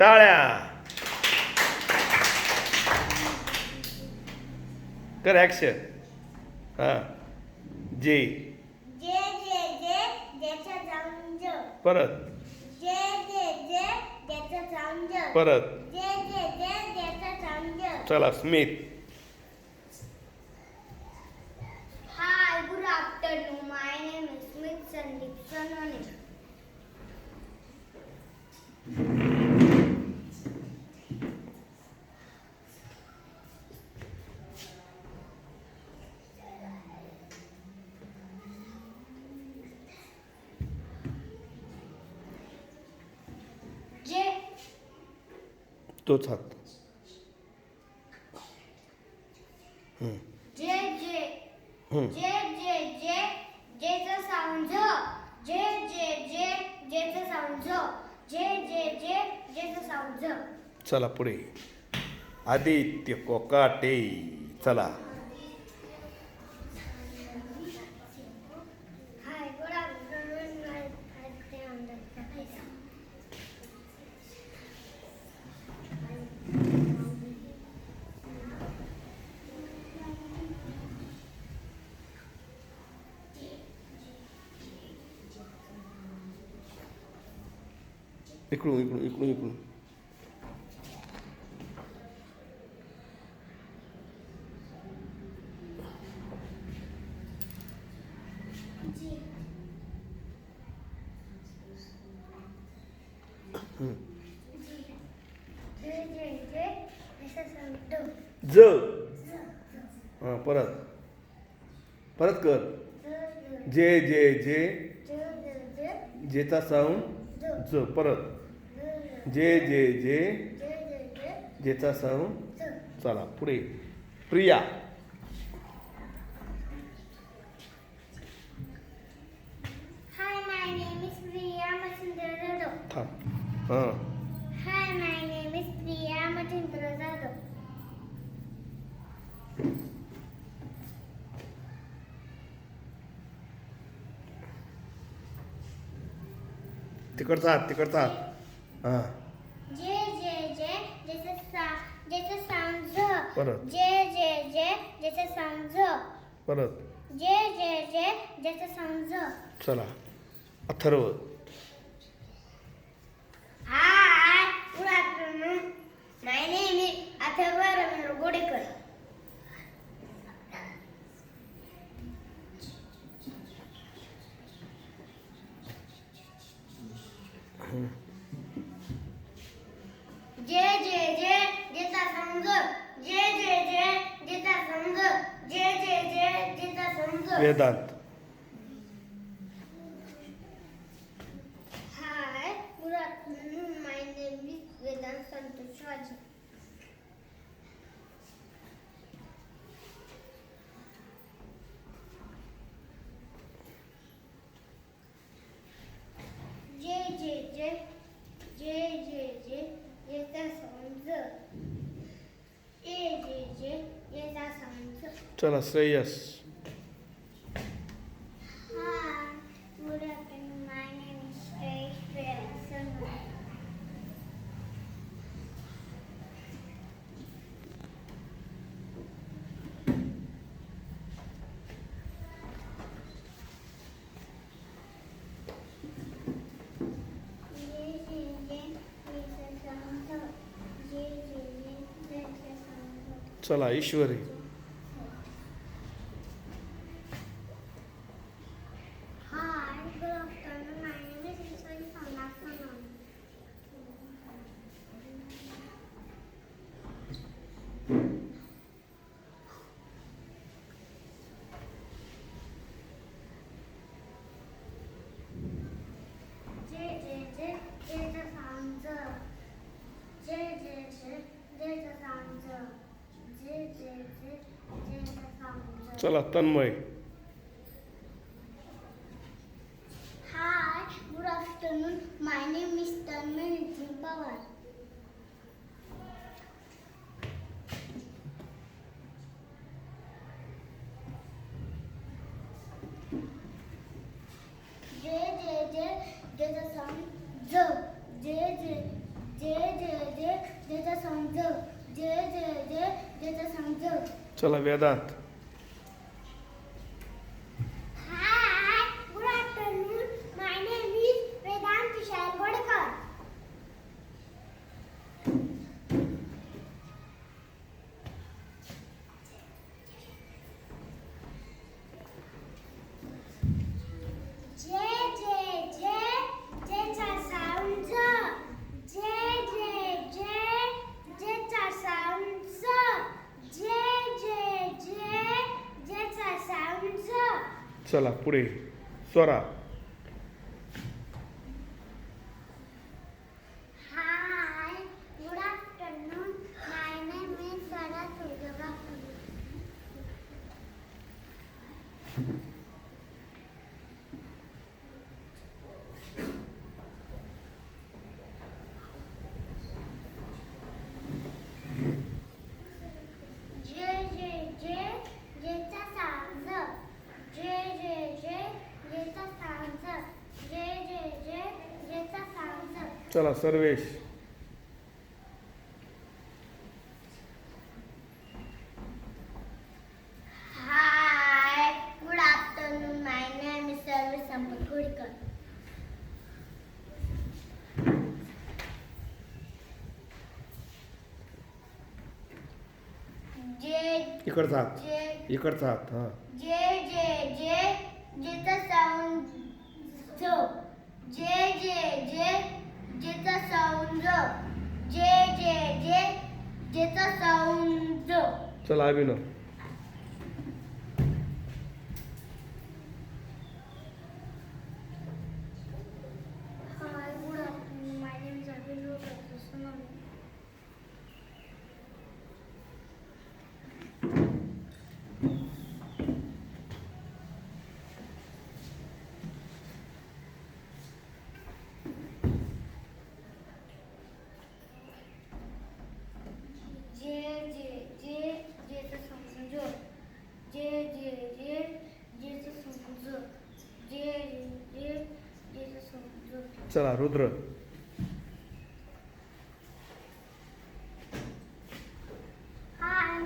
टाळ्या. कर ॲक्शन हां. जे. जे परत. परत. चला स्मित Hi, good afternoon. My name is Smith Sandeep Sonone. जे तोच हात. जे जे. जे जे जे जेचं साऊंड झ जे जे जे जेचं साऊंड झ जे जे जे जेचं साऊंड झ चला पुढे. आदित्य कोकाटे चला. इकडून इकडून इकडून इकडून जे. हां परत. परत कर. ज जे. जे जे ज. ज ज जेचा साऊंड ज. ज. परत. जे जे जे. जे चा सम चला पुढे. प्रिया. तिकडचा तिकडचा हां. जे जे जे जेचं सा जेचं साऊंड झ परत. जे जे जे जेचं साऊंड झ परत. जे जे जे जेचं साऊंड झ चला. Atharva. Hi good afternoon my name is Atharva Ravindra Godekar. J J J जेचा समज जे जे जे जेचा समज जे जे जे जेचा समज Vedanta Hi, good afternoon. My name is Vedant Santosh Raji. जे जे जे जे जे जे येता समज ए जे जे येता समज चला Shreyas Hi, good afternoon. My name is Shreyas Shreyas चला ईश्वरी. चला Tanmay Hi, good afternoon. My name is Tanmay Nitin Pawar. J J J J the sound J J J J J J J the sound J J J J J the sound J. चला वेदांत चला पुढे. Swara Hi, good afternoon. My name is Sarah Suryaga. J J J Jचा सांज J J J Jचा सांज J J J Jचा सांज चला Sarvesh Hi, good afternoon. My name is Sarvi Sampat चला Sarvesh. Hi good आत्ता मायना मी सर्विसांबुल थोडी कर जे इकडचं जे इकडचं जे जे जे जे तर सांगून ठेव समजव. जे जे जे जेचा समजव. चला अभिनव चला Rudra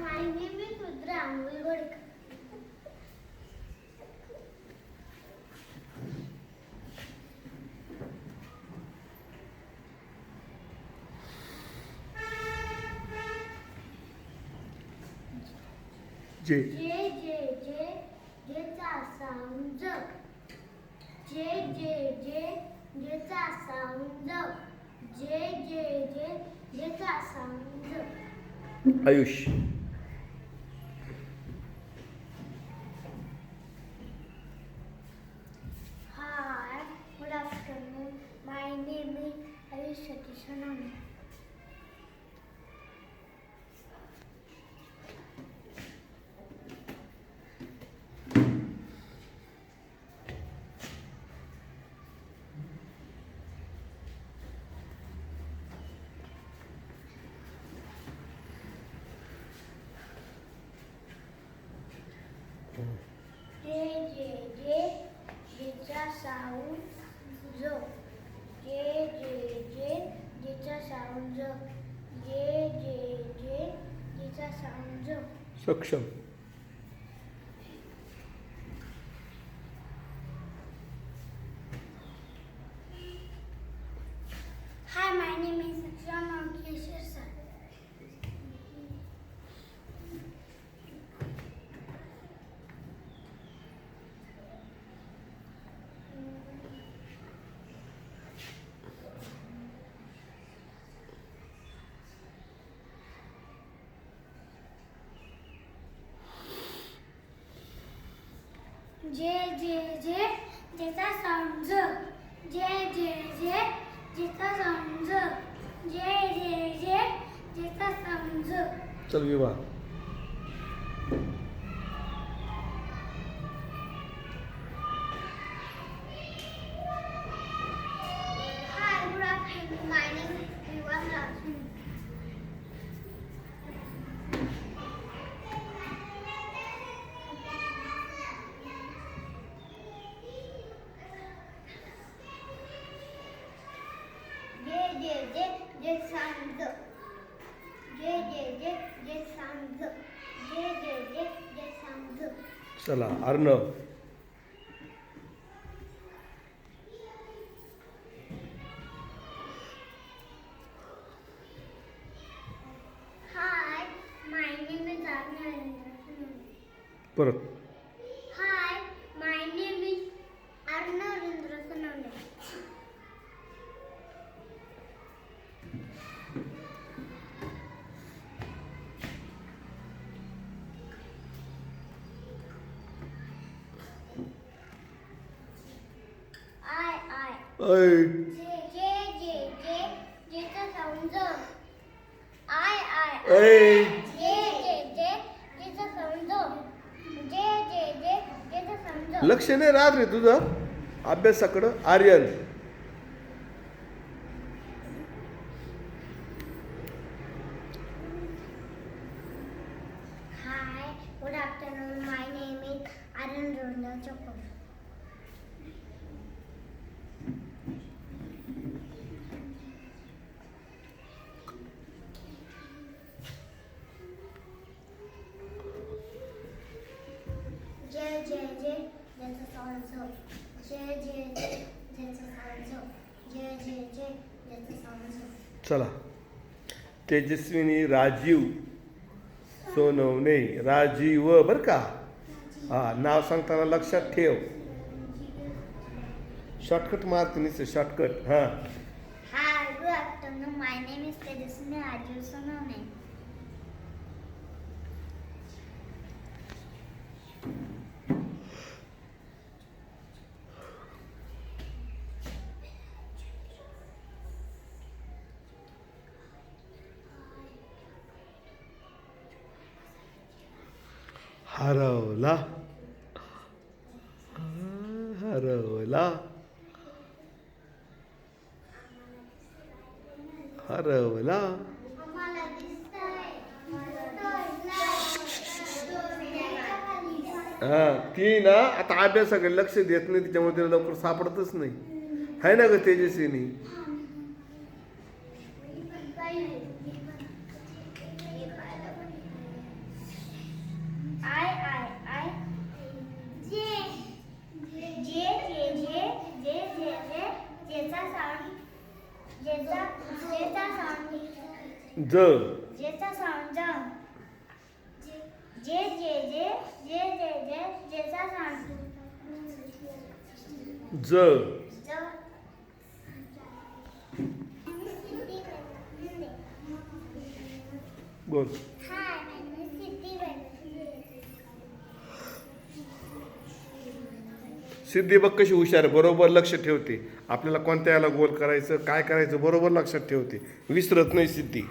my name is Rudra Angulgodkar. जे J J J Jचा समज J J J Jचा समज J J J Jचा समज Ayush Hi, good afternoon. My name is Ayush Satish Anand. J J J जिचा साऊंड ज. जे जे जे जिचा साऊंड ज. जे जे जे जिचा साऊंड ज. सक्षम. जे जे जे जेचा समज जे जे जे जेचा समज जे जे जे जेचा समज चल विवाह जे जे जे सांज जे जे जे जे सांज जे जे जे जे सांज चला अर्णव परत ऐ ऐ लक्ष नाही राहत रे तुझं अभ्यासाकडं Aryan Hi, good afternoon. My name is Arun Rundal Chokor. Jay, Jay, Jay, चला तेजस्विनी राजीव सोनवणे राजीव बर का हां नाव सांगताना लक्षात ठेव शॉर्टकट मार तुम्ही शॉर्टकट हां Hi, good afternoon. My name is Tejaswini Raju Sonone. हरवला हरवला. हरवला. हा ती ना आता अभ्यासाकडे लक्ष देत नाही त्याच्यामुळे तिला लवकर सापडतच नाही. आहे ना ग Tejaswini I, I, I. J. J, J, J, J, J, J. जेचा sound. जेचा, जेचा sound. ज. जेचा ज. J, J, J, J, J, जे, जेचा. ज. ज. बोल. सिद्धी बघ कशी हुशार बरोबर लक्ष ठेवते. आपल्याला कोणत्या याला गोल करायचं काय करायचं बरोबर लक्षात ठेवते. विसरत नाही सिद्धी.